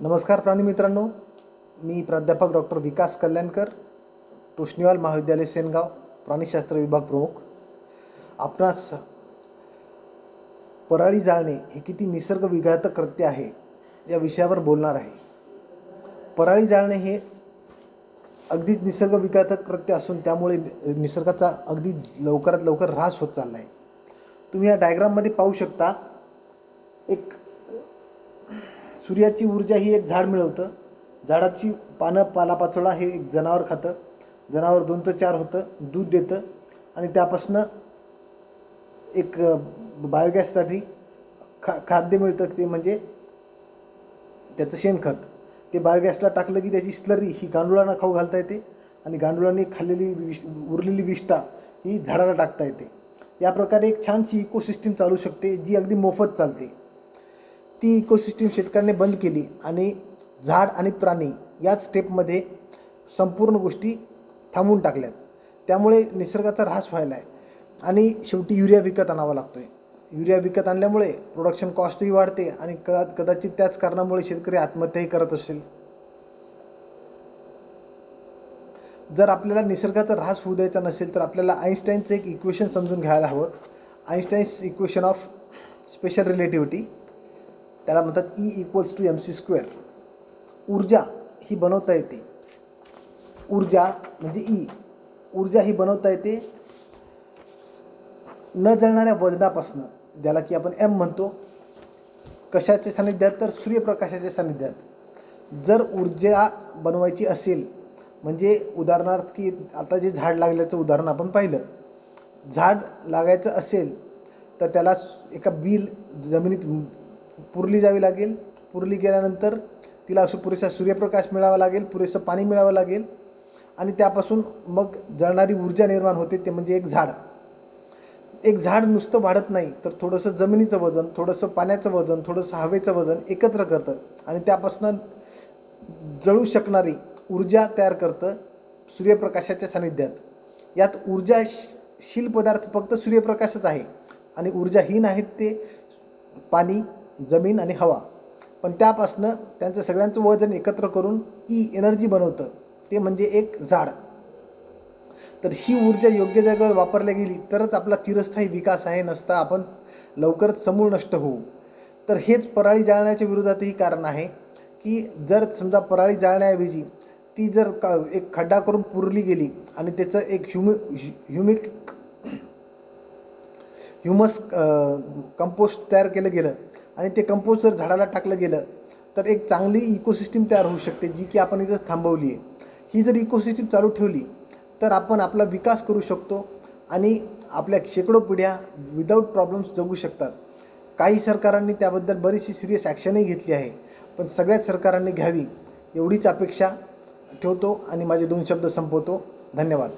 नमस्कार प्राणीमित्रांनो मी प्राध्यापक डॉक्टर विकास कल्याणकर तोष्णीवाल महाविद्यालय सेनगाव प्राणीशास्त्र विभाग प्रमुख. आपणास पराळी जाळणे हे किती निसर्ग विघातक कृत्य आहे या विषयावर बोलणार आहे. पराळी जाळणे हे अगदीच निसर्ग विघातक कृत्य असून त्यामुळे निसर्गाचा अगदी लवकरात लवकर ऱ्हास होत चालला आहे तुम्ही या डायग्राममध्ये पाहू शकता एक सूर्याची ऊर्जा ही एक झाड मिळवतं. झाडाची पानं पालापाचोळा हे एक जनावर खातं. जनावर दोन ते चार होतं दूध देतं. आणि त्यापासनं एक बायोगॅससाठी खा खाद्य मिळतं. ते म्हणजे त्याचं शेणखत ते बायोगॅसला टाकलं की त्याची स्लरी ही गांडुळांना खाऊ घालता येते. आणि गांडुळांनी खाल्लेली विष उरलेली विष्ठा ही झाडाला टाकता येते. या प्रकारे एक छानशी इकोसिस्टीम चालू शकते जी अगदी मोफत चालते. ती इकोसिस्टीम शेतकऱ्याने बंद केली आणि झाड आणि प्राणी याच स्टेपमध्ये संपूर्ण गोष्टी थांबवून टाकल्यात. त्यामुळे निसर्गाचा ऱ्हास व्हायला आहे आणि शेवटी युरिया विकत आणावा लागतो आहे युरिया विकत आणल्यामुळे प्रोडक्शन कॉस्टही वाढते आणि कदा कदाचित त्याच कारणामुळे शेतकरी आत्महत्याही करत असेल. जर आपल्याला निसर्गाचा ऱ्हास होऊ द्यायचा नसेल तर आपल्याला आईन्स्टाईनचं एक इक्वेशन समजून घ्यायला हवं. Einstein's equation of special relativity त्याला म्हणतात E equals to M C square ऊर्जा ही बनवता येते. ऊर्जा म्हणजे ई ऊर्जा ही बनवता येते न जळणाऱ्या वजनापासनं ज्याला की आपण एम म्हणतो. कशाच्या सानिध्यात तर सूर्यप्रकाशाच्या सानिध्यात जर ऊर्जा बनवायची असेल म्हणजे उदाहरणार्थ की आता जे झाड लागल्याचं उदाहरण आपण पाहिलं. झाड लागायचं असेल तर त्याला एका बिल जमिनीत पुरली जावी लागेल. पुरली गेल्यानंतर तिला असं पुरेसा सूर्यप्रकाश मिळावा लागेल पुरेसं पाणी मिळावं लागेल आणि त्यापासून मग जळणारी ऊर्जा निर्माण होते ते म्हणजे एक झाड. एक झाड नुसतं वाढत नाही तर थोडंसं जमिनीचं वजन थोडंसं पाण्याचं वजन थोडंसं हवेचं वजन एकत्र करतं आणि त्यापासून जळू शकणारी ऊर्जा तयार करतं सूर्यप्रकाशाच्या सानिध्यात यात ऊर्जा शील पदार्थ फक्त सूर्यप्रकाशच आहे आणि ऊर्जाहीन आहेत ते पाणी जमीन आणि हवा. पण त्यापासनं त्यांचं सगळ्यांचं वजन एकत्र करून e ई एनर्जी बनवतं. ते म्हणजे एक झाड. तर ही ऊर्जा योग्य जागेवर वापरल्या गेली तरच आपला चिरस्थायी विकास आहे नसता आपण लवकरच समूळ नष्ट होऊ. तर हेच पराळी जाळण्याच्या विरोधातही कारण आहे की जर समजा पराळी जाळण्याऐवजी ती जर का एक खड्डा करून पुरली गेली आणि त्याचं एक ह्युमि ह्युमिक ह्युमस कंपोस्ट तयार केलं गेलं आणि ते कंपोज जर झाडाला टाकलं गेलं तर एक चांगली इकोसिस्टीम तयार होऊ शकते जी की आपण इथं थांबवली आहे. ही जर इकोसिस्टीम चालू ठेवली तर आपण आपला विकास करू शकतो आणि आपल्या शेकडो पिढ्या विदाऊट प्रॉब्लेम्स जगू शकतात. काही सरकारांनी त्याबद्दल बरीचशी सिरियस ॲक्शनही घेतली आहे पण सगळ्याच सरकारांनी घ्यावी एवढीच अपेक्षा ठेवतो आणि माझे दोन शब्द संपवतो. धन्यवाद.